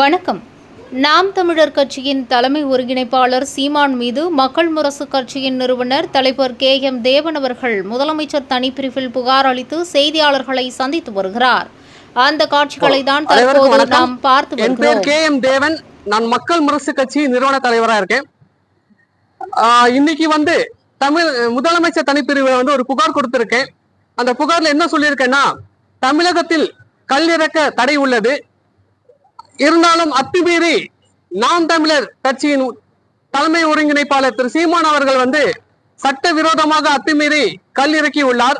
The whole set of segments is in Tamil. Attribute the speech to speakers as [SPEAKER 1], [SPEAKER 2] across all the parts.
[SPEAKER 1] வணக்கம் நாம் தமிழர் கட்சியின் தலைமை ஒருங்கிணைப்பாளர் சீமான் மீது மக்கள் முரசு கட்சியின் நிறுவனர் தலைவர் கே எம் தேவன் அவர்கள் முதலமைச்சர் தனிப்பிரிவில் புகார் அளித்து செய்தியாளர்களை சந்தித்து வருகிறார் அந்த காட்சிகளை தான் தற்போது நாம் பார்த்து வருகிறோம்
[SPEAKER 2] கே எம் தேவன் நான் மக்கள் முரசு கட்சி நிறுவன தலைவராக இருக்கேன் இன்னைக்கு வந்து தமிழ் முதலமைச்சர் தனிப்பிரிவில் வந்து ஒரு புகார் கொடுத்திருக்கேன் அந்த புகார்ல என்ன சொல்லியிருக்கேன்னா தமிழகத்தில் கல்லிறக்க தடை உள்ளது இருந்தாலும் அத்துமீறி நாம் தமிழர் கட்சியின் தலைமை ஒருங்கிணைப்பாளர் திரு சீமான் அவர்கள் வந்து சட்ட விரோதமாக அத்துமீறி கல் இறக்கி உள்ளார்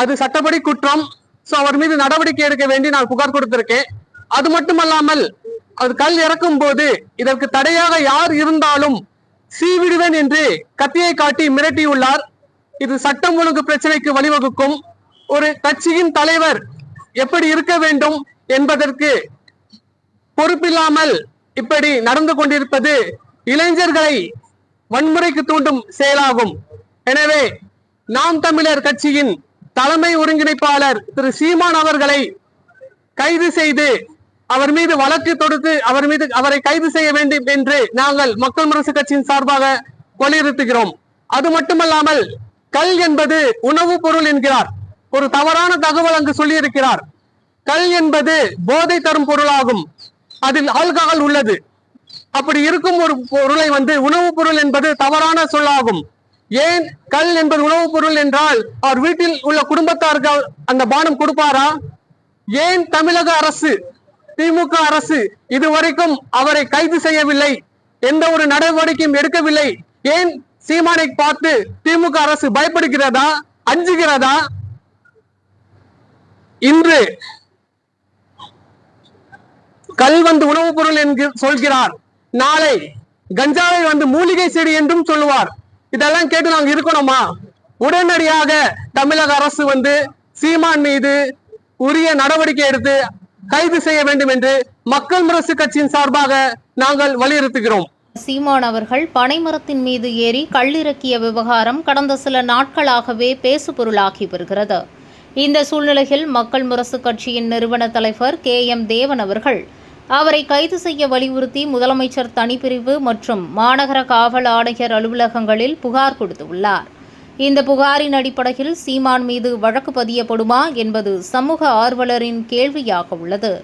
[SPEAKER 2] அது சட்டப்படி குற்றம் சோ அவர் மீது நடவடிக்கை எடுக்க வேண்டி நான் புகார் கொடுத்திருக்கேன் அது மட்டுமல்லாமல் அது கல் இறக்கும் போது இதற்கு தடையாக யார் இருந்தாலும் சீவிடுவேன் என்று கத்தியை காட்டி மிரட்டியுள்ளார் இது சட்டம் ஒழுங்கு பிரச்சனைக்கு வழிவகுக்கும் ஒரு கட்சியின் தலைவர் எப்படி இருக்க வேண்டும் என்பதற்கு பொறுப்பில்லாமல் இப்படி நடந்து கொண்டிருப்பது இளைஞர்களை வன்முறைக்கு தூண்டும் செயலாகும் எனவே நாம் தமிழர் கட்சியின் தலைமை ஒருங்கிணைப்பாளர் திரு சீமான் அவர்களை கைது செய்து அவர் மீது வழக்கு தொடுத்து அவர் மீது அவரை கைது செய்ய வேண்டும் என்று நாங்கள் மக்கள் முரசு கட்சியின் சார்பாக வலியுறுத்துகிறோம் அது மட்டுமல்லாமல் கல் என்பது உணவு பொருள் என்கிறார் ஒரு தவறான தகவல் அங்கு சொல்லியிருக்கிறார் கல் என்பது போதை தரும் பொருளாகும் அதில் ஆல்கஹால் உள்ளது அப்படி இருக்கும் ஒரு பொருளை வந்து உணவுப் பொருள் என்பது தவறான சொல்லாகும் ஏன் கல் என்பது உணவுப் பொருள் என்றால் அவர் வீட்டில் உள்ள குடும்பத்தார்கள் அந்த பானம் கொடுப்பாரா ஏன் தமிழக அரசு திமுக அரசு இதுவரைக்கும் அவரை கைது செய்யவில்லை எந்த ஒரு நடவடிக்கையும் எடுக்கவில்லை ஏன் சீமானை பார்த்து திமுக அரசு பயப்படுகிறதா அஞ்சுகிறதா இன்று கல் வந்து உணவுப் பொருள் என்று சொல்கிறார் நாளை கஞ்சாவை வந்து மூலிகை செடி என்றும் சொல்லுவார் இதெல்லாம் கேட்டு நாங்க இருக்கணுமா உடனடியாக தமிழக அரசு வந்து சீமான் மீது உரிய நடவடிக்கை எடுத்து கைது செய்ய வேண்டும் என்று மக்கள் முரசு கட்சியின் சார்பாக நாங்கள் வலியுறுத்துகிறோம்
[SPEAKER 1] சீமான் அவர்கள் பனைமரத்தின் மீது ஏறி கல்லிறக்கிய விவகாரம் கடந்த சில நாட்களாகவே பேசு பொருளாகி வருகிறது இந்த சூழ்நிலையில் மக்கள் முரசு கட்சியின் நிறுவன தலைவர் கே எம் தேவன் அவர்கள் அவரை கைது செய்ய வலியுறுத்தி முதலமைச்சர் தனிப்பிரிவு மற்றும் மாநகர காவல் ஆணையர் அலுவலகங்களில் புகார் கொடுத்துள்ளார் இந்த புகாரின் அடிப்படையில் சீமான் மீது வழக்கு பதியப்படுமா என்பது சமூக ஆர்வலரின் கேள்வியாக உள்ளது